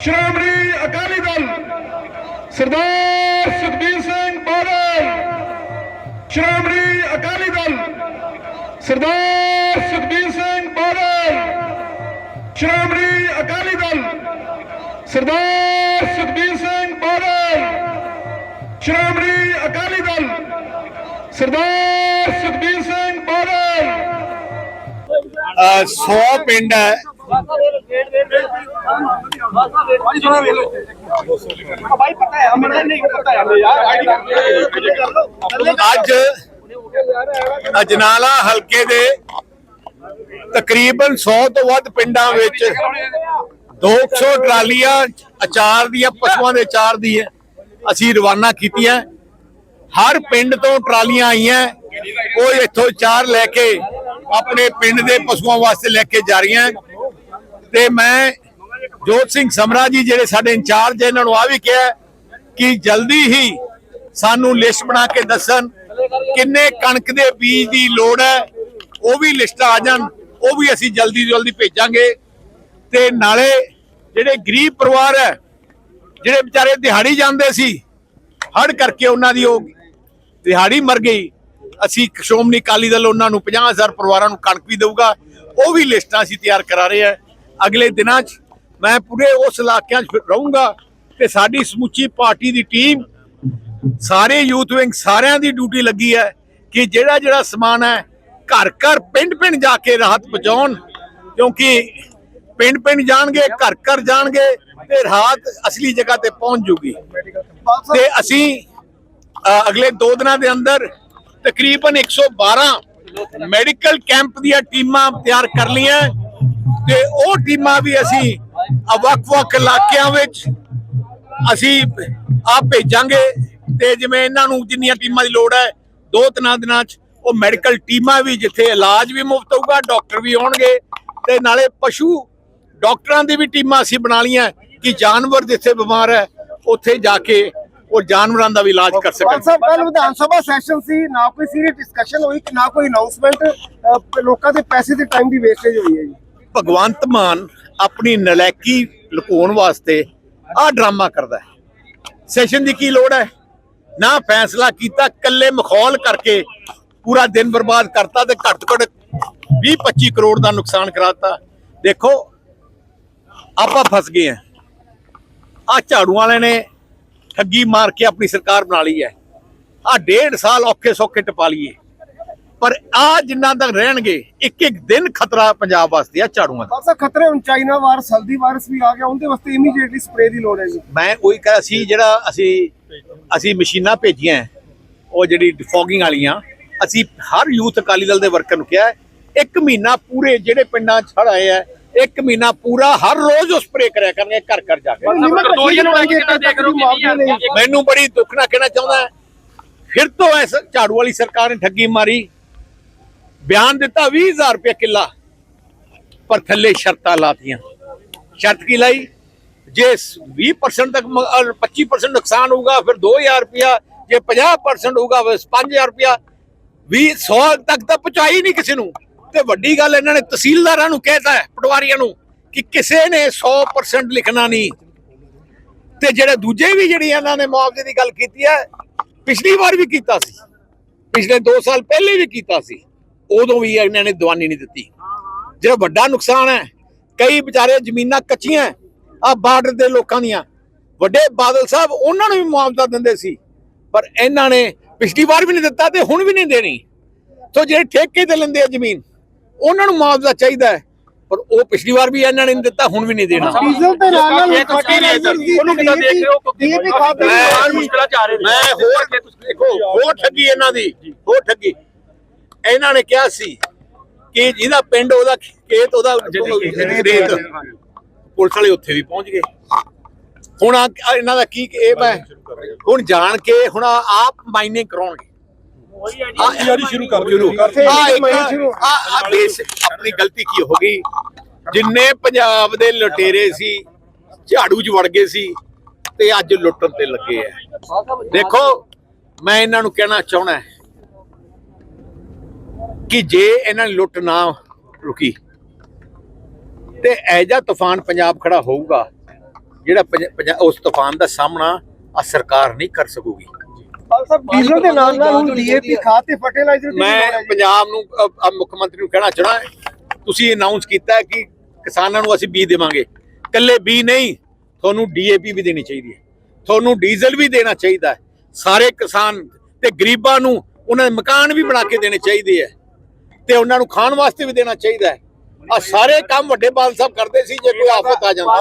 ਸ਼੍ਰੋਮਣੀ ਅਕਾਲੀ ਦਲ ਸਰਦਾਰ ਸੁਖਬੀਰ ਸਿੰਘ ਬਾਦਲ। ਸ਼੍ਰੋਮਣੀ ਅਕਾਲੀ ਦਲ ਸਰਦਾਰ ਸੁਖਬੀਰ ਸਿੰਘ ਬਾਦਲ। ਸ਼੍ਰੋਮਣੀ ਅਕਾਲੀ ਦਲ ਸਰਦਾਰ ਸੁਖਬੀਰ ਸਿੰਘ ਬਾਦਲ। ਸ਼੍ਰੋਮਣੀ ਅਕਾਲੀ ਦਲ ਸਰਦਾਰ ਸੁਖਬੀਰ ਸਿੰਘ ਬਾਦਲ। 100 ਪਿੰਡ ਹੈ। ਅੱਜ ਅਜਨਾਲਾ ਹਲਕੇ ਦੇ ਤਕਰੀਬਨ 100 ਤੋਂ ਵੱਧ ਪਿੰਡਾਂ ਵਿੱਚ 200 ਟਰਾਲੀਆਂ ਅਚਾਰ ਦੀਆਂ, ਪਸ਼ੂਆਂ ਦੇ ਚਾਰ ਦੀ ਹੈ। ਅਸੀਂ ਰਵਾਨਾ ਕੀਤੀਆਂ। ਹਰ ਪਿੰਡ ਤੋਂ ਟਰਾਲੀਆਂ ਆਈਆਂ। ਕੋਈ ਇੱਥੋਂ ਚਾਰ ਲੈ ਕੇ ਆਪਣੇ ਪਿੰਡ ਦੇ ਪਸ਼ੂਆਂ ਵਾਸਤੇ ਲੈ ਕੇ ਜਾ ਰਹੀਆਂ। ਤੇ ਮੈਂ ਜੋਤ ਸਿੰਘ ਸਮਰਾ ਜੀ ਜਿਹੜੇ ਸਾਡੇ ਇੰਚਾਰਜ ਇਹਨਾਂ ਨੂੰ ਆ ਵੀ ਕਿਹਾ ਕਿ ਜਲਦੀ ਹੀ ਸਾਨੂੰ ਲਿਸਟ ਬਣਾ ਕੇ ਦੱਸਣ ਕਿੰਨੇ ਕਣਕ ਦੇ ਬੀਜ ਦੀ ਲੋੜ ਹੈ, ਉਹ ਵੀ ਲਿਸਟ ਆ ਜਾਣ, ਉਹ ਵੀ ਅਸੀਂ ਜਲਦੀ ਜਲਦੀ ਭੇਜਾਂਗੇ। ਤੇ ਨਾਲੇ ਜਿਹੜੇ ਗਰੀਬ ਪਰਿਵਾਰ ਹੈ, ਜਿਹੜੇ ਵਿਚਾਰੇ ਦਿਹਾੜੀ ਜਾਂਦੇ ਸੀ ਹੜ ਕਰਕੇ ਉਹਨਾਂ ਦੀ ਉਹ ਦਿਹਾੜੀ ਮਰ ਗਈ। ਅਸੀਂ ਸ਼੍ਰੋਮਣੀ ਅਕਾਲੀ ਦਲ ਉਹਨਾਂ ਨੂੰ 50000 ਪਰਿਵਾਰਾਂ ਨੂੰ ਕਣਕ ਵੀ ਦੇਊਗਾ, ਉਹ ਵੀ ਲਿਸਟਾਂ ਅਸੀਂ ਤਿਆਰ ਕਰਾ ਰਹੇ ਹਾਂ। ਅਗਲੇ ਦਿਨਾਂ 'ਚ ਮੈਂ ਪੂਰੇ ਉਸ ਇਲਾਕਿਆਂ 'ਚ ਫਿਰ ਰਹੂੰਗਾ ਤੇ ਸਾਡੀ ਸਮੁੱਚੀ ਪਾਰਟੀ ਦੀ ਟੀਮ, ਸਾਰੇ ਯੂਥ ਵਿੰਗ, ਸਾਰਿਆਂ ਦੀ ਡਿਊਟੀ ਲੱਗੀ ਹੈ ਕਿ ਜਿਹੜਾ ਜਿਹੜਾ ਸਮਾਨ ਹੈ, ਘਰ ਘਰ ਪਿੰਡ ਪਿੰਡ ਜਾ ਕੇ ਰਾਹਤ ਪਹੁੰਚਾਉਣ, ਕਿਉਂਕਿ ਪਿੰਡ ਪਿੰਡ ਜਾਣਗੇ, ਘਰ ਘਰ ਜਾਣਗੇ ਤੇ ਰਾਹਤ ਅਸਲੀ ਜਗ੍ਹਾ ਤੇ ਪਹੁੰਚ ਜੂਗੀ। ਤੇ ਅਸੀਂ ਅਗਲੇ 2 ਦਿਨਾਂ ਦੇ ਅੰਦਰ ਤਕਰੀਬਨ 112 ਮੈਡੀਕਲ ਕੈਂਪ ਦੀਆਂ ਟੀਮਾਂ ਤਿਆਰ ਕਰ ਲਈਆਂ। ਤੇ ਉਹ ਟੀਮਾਂ ਵੀ ਅਸੀਂ ਵੱਖ-ਵੱਖ ਇਲਾਕਿਆਂ ਵਿੱਚ ਅਸੀਂ ਆ ਭੇਜਾਂਗੇ ਤੇ ਜਿਵੇਂ ਇਹਨਾਂ ਨੂੰ ਜਿੰਨੀਆਂ ਟੀਮਾਂ ਦੀ ਲੋੜ ਹੈ, ਦੋ ਤਿੰਨਾਂ ਦਿਨਾਂ 'ਚ ਉਹ ਮੈਡੀਕਲ ਟੀਮਾਂ ਵੀ ਜਿੱਥੇ ਇਲਾਜ ਵੀ ਮੁਫਤ ਹੋਊਗਾ, ਡਾਕਟਰ ਵੀ ਆਉਣਗੇ ਤੇ ਨਾਲੇ ਪਸ਼ੂ ਡਾਕਟਰਾਂ ਦੀ ਵੀ ਟੀਮਾਂ ਅਸੀਂ ਬਣਾ ਲਈਆਂ ਕਿ ਜਾਨਵਰ ਜਿੱਥੇ ਬਿਮਾਰ ਹੈ, ਉੱਥੇ ਜਾ ਕੇ ਉਹ ਜਾਨਵਰਾਂ ਦਾ ਵੀ ਇਲਾਜ ਕਰ ਸਕਣ। ਸਾਹਿਬ ਕੱਲ ਵਿਧਾਨ ਸਭਾ ਸੈਸ਼ਨ ਸੀ, ਨਾ ਕੋਈ ਸੀਰੀਅਸ ਡਿਸਕਸ਼ਨ ਹੋਈ, ਨਾ ਕੋਈ ਅਨਾਉਂਸਮੈਂਟ ਲੋਕਾਂ ਦੇ ਪੈਸੇ ਤੇ ਟਾਈਮ ਦੀ ਵੇਸਟੇਜ ਹੋਈ ਹੈ ਜੀ। ਭਗਵੰਤ ਮਾਨ ਆਪਣੀ ਨਲੈਕੀ ਲੁਕਾਉਣ ਵਾਸਤੇ ਆਹ ਡਰਾਮਾ ਕਰਦਾ ਹੈ। ਸੈਸ਼ਨ ਦੀ ਕੀ ਲੋੜ ਹੈ? ਨਾ ਫੈਸਲਾ ਕੀਤਾ ਕੱਲੇ ਮਖੌਲ ਕਰਕੇ ਪੂਰਾ ਦਿਨ ਬਰਬਾਦ ਕਰਤਾ ਤੇ ਘੱਟ ਘੱਟ 20 25 ਕਰੋੜ ਦਾ ਨੁਕਸਾਨ ਕਰਾਤਾ। ਦੇਖੋ, ਆਪਾਂ ਫਸ ਗਏ ਆ ਆ ਝਾੜੂ ਵਾਲੇ ਨੇ ਠੱਗੀ ਮਾਰ ਕੇ ਆਪਣੀ ਸਰਕਾਰ ਬਣਾ ਲਈ ਹੈ। ਆ ਡੇਢ ਸਾਲ ਔਖੇ ਸੌਖੇ ਟਪਾ ਲਈਏ। ਪਰ ਆ ਜਿੰਨਾ ਤੱਕ ਰਹਿਣਗੇ ਇੱਕ ਇੱਕ ਦਿਨ ਖਤਰਾ ਪੰਜਾਬ ਵਾਸਤੇ ਆ ਝਾੜੂਆਂ ਦਾ। ਸਾਹਿਬ ਖਤਰੇ ਹੁਣ ਚਾਈਨਾ ਵਾਇਰਸ ਹਲਦੀ ਵਾਇਰਸ ਵੀ ਆ ਗਿਆ ਉਹਦੇ ਵਾਸਤੇ ਇਮੀਡੀਏਟਲੀ ਸਪਰੇ ਦੀ ਲੋੜ ਹੈ ਜੀ। ਮੈਂ ਉਹੀ ਕਹਾਂ ਅਸੀਂ ਜਿਹੜਾ ਅਸੀਂ ਅਸੀਂ ਮਸ਼ੀਨਾਂ ਭੇਜੀਆਂ ਉਹ ਜਿਹੜੀ ਡਿਫੋਗਿੰਗ ਵਾਲੀਆਂ ਅਸੀਂ ਹਰ ਯੂਥ ਅਕਾਲੀ ਦਲ ਦੇ ਵਰਕਰ ਨੂੰ ਕਿਹਾ ਇੱਕ ਮਹੀਨਾ ਪੂਰੇ ਜਿਹੜੇ ਪਿੰਡਾਂ 'ਚ ਆਏ ਆ ਇੱਕ ਮਹੀਨਾ ਪੂਰਾ ਹਰ ਰੋਜ਼ ਉਹ ਸਪਰੇ ਕਰਿਆ ਕਰਨਗੇ ਘਰ ਘਰ ਜਾ ਕੇ। ਮੈਨੂੰ ਬੜੀ ਦੁੱਖ ਨਾਲ ਕਹਿਣਾ ਚਾਹੁੰਦਾ ਫਿਰ ਤੋਂ ਐਸ ਝਾੜੂ ਵਾਲੀ ਸਰਕਾਰ ਨੇ ਠੱਗੀ ਮਾਰੀ ਬਿਆਨ ਦਿੱਤਾ 20000 ਰੁਪਏ ਕਿੱਲਾ, ਪਰ ਥੱਲੇ ਸ਼ਰਤਾਂ ਲਾਤੀਆਂ। ਸ਼ਰਤ ਕੀ ਲਾਈ? ਜੇ 20% ਤੱਕ ਮ- ਅਰ 25% ਨੁਕਸਾਨ ਹੋਊਗਾ, ਫਿਰ 2000 ਰੁਪਿਆ ਜੇ 50% ਹੋਊਗਾ, ਫਿਰ 5000 ਰੁਪਿਆ 20 100 ਤੱਕ ਤਾਂ ਪਹੁੰਚਾਈ ਨਹੀਂ ਕਿਸੇ ਨੂੰ। ਤੇ ਵੱਡੀ ਗੱਲ, ਇਹਨਾਂ ਨੇ ਤਹਿਸੀਲਦਾਰਾਂ ਨੂੰ ਕਹਿਤਾ ਹੈ, ਪਟਵਾਰੀਆਂ ਨੂੰ, ਕਿ ਕਿਸੇ ਨੇ 100% ਲਿਖਣਾ ਨਹੀਂ। ਤੇ ਜਿਹੜੇ ਦੂਜੇ ਵੀ ਜਿਹੜੀ ਇਹਨਾਂ ਨੇ ਮੁਆਵਜ਼ੇ ਦੀ ਗੱਲ ਕੀਤੀ ਹੈ, ਪਿਛਲੀ ਵਾਰ ਵੀ ਕੀਤਾ ਸੀ। ਪਿਛਲੇ 2 ਸਾਲ ਪਹਿਲੇ ਵੀ ਕੀਤਾ ਸੀ। ਉਦੋਂ ਵੀ ਇਹਨਾਂ ਨੇ ਦਵਾਨੀ ਨਹੀਂ ਦਿੱਤੀ। ਜਿਹੜਾ ਵੱਡਾ ਨੁਕਸਾਨ ਹੈ ਕਈ ਵਿਚਾਰੇ ਜ਼ਮੀਨਾਂ ਕੱਚੀਆਂ ਆ ਬਾਰਡਰ ਦੇ ਲੋਕਾਂ ਦੀਆਂ। ਵੱਡੇ ਬਾਦਲ ਸਾਹਿਬ ਉਹਨਾਂ ਨੂੰ ਵੀ ਮੁਆਵਜ਼ਾ ਦਿੰਦੇ ਸੀ ਪਰ ਇਹਨਾਂ ਨੇ ਪਿਛਲੀ ਵਾਰ ਵੀ ਨਹੀਂ ਦਿੱਤਾ ਤੇ ਹੁਣ ਵੀ ਨਹੀਂ ਦੇਣੀ। ਸੋ ਜਿਹੜੇ ਠੇਕੇ ਤੇ ਲੈਂਦੇ ਆ ਜ਼ਮੀਨ ਉਹਨਾਂ ਨੂੰ ਮੁਆਵਜ਼ਾ ਚਾਹੀਦਾ ਹੈ ਪਰ ਉਹ ਪਿਛਲੀ ਵਾਰ ਵੀ ਇਹਨਾਂ ਨੇ ਨਹੀਂ ਦਿੱਤਾ ਹੁਣ ਵੀ ਨਹੀਂ ਦੇਣਾ। ਡੀਜ਼ਲ ਤੇ ਨਾਲ ਨਾਲ ਇਹ ਤਾਂ ਕੀ ਹੈ ਸਰ? ਉਹਨੂੰ ਕਿਦਾਂ ਦੇਖ ਰਹੇ ਹੋ ਡੀਏਪੀ ਖਾਦ ਮੈਂ ਮੁਸ਼ਕਲਾਂ ਚ ਆ ਰਹੇ ਨੇ ਮੈਂ ਹੋਰ ਦੇਖੋ ਹੋਰ ਠੱਗੀ ਇਹਨਾਂ ਦੀ ਹੋਰ ਠੱਗੀ। ਇਹਨਾਂ ਨੇ ਕਿਹਾ ਸੀ ਕਿ ਜਿਹਦਾ ਪਿੰਡ ਉਹਦਾ ਖੇਤ ਉਹਦਾ ਰੇਤ ਪੁਲਿਸ ਵਾਲੇ ਉੱਥੇ ਵੀ ਪਹੁੰਚ ਗਏ। ਹੁਣ ਇਹਨਾਂ ਦਾ ਕੀ ਇਹ ਮੈਂ ਹੁਣ ਜਾਣ ਕੇ ਹੁਣ ਆਪ ਮਾਈਨਿੰਗ ਕਰਾਉਣਗੇ। ਸ਼ੁਰੂ ਕਰ ਆ ਬੇਸ ਆਪਣੀ ਗਲਤੀ ਕੀ ਹੋ ਗਈ? ਜਿੰਨੇ ਪੰਜਾਬ ਦੇ ਲੁਟੇਰੇ ਸੀ ਝਾੜੂ 'ਚ ਵੜ ਗਏ ਸੀ ਤੇ ਅੱਜ ਲੁੱਟਣ ਤੇ ਲੱਗੇ ਆ। ਦੇਖੋ ਮੈਂ ਇਹਨਾਂ ਨੂੰ ਕਹਿਣਾ ਚਾਹਣਾ ਕਿ ਜੇ ਇਹਨਾਂ ਨੇ ਲੁੱਟ ਨਾ ਰੁਕੀ ਤੇ ਐਜਾ ਤੂਫਾਨ ਪੰਜਾਬ ਖੜਾ ਹੋਊਗਾ ਜਿਹੜਾ ਪੰਜ- ਪੰਜ- ਉਸ ਤੂਫਾਨ ਦਾ ਸਾਹਮਣਾ ਆ ਸਰਕਾਰ ਨਹੀਂ ਕਰ ਸਕੂਗੀ। ਸਰ ਡੀਜ਼ਲ ਦੇ ਨਾਲ ਨਾਲ ਹੁਣ ਡੀਏਪੀ ਖਾਦ ਤੇ ਫਰਟੀਲਾਈਜ਼ਰ ਦੀ ਮੈਂ ਪੰਜਾਬ ਨੂੰ ਮੁੱਖ ਮੰਤਰੀ ਨੂੰ ਕਹਿਣਾ ਚਾਹਣਾ ਤੁਸੀਂ ਅਨਾਉਂਸ ਕੀਤਾ ਕਿ ਕਿਸਾਨਾਂ ਨੂੰ ਅਸੀਂ ਬੀਜ ਦੇਵਾਂਗੇ। ਕੱਲੇ ਬੀ ਨਹੀਂ ਤੁਹਾਨੂੰ ਡੀਏਪੀ ਵੀ ਦੇਣੀ ਚਾਹੀਦੀ ਹੈ। ਤੁਹਾਨੂੰ ਡੀਜ਼ਲ ਵੀ ਦੇਣਾ ਚਾਹੀਦਾ ਹੈ। ਸਾਰੇ ਕਿਸਾਨ ਤੇ ਗਰੀਬਾਂ ਨੂੰ ਉਹਨਾਂ ਦੇ ਮਕਾਨ ਵੀ ਬਣਾ ਕੇ ਦੇਣੇ ਚਾਹੀਦੇ ਹੈ। ਤੇ ਉਹਨਾਂ ਨੂੰ ਖਾਣ ਵਾਸਤੇ ਵੀ ਦੇਣਾ ਚਾਹੀਦਾ ਹੈ। ਆ ਸਾਰੇ ਕੰਮ ਵੱਡੇ ਬਾਲ ਸਾਹਿਬ ਕਰਦੇ ਸੀ, ਜੇ ਕੋਈ ਆਫਤ ਆ ਜਾਂਦਾ।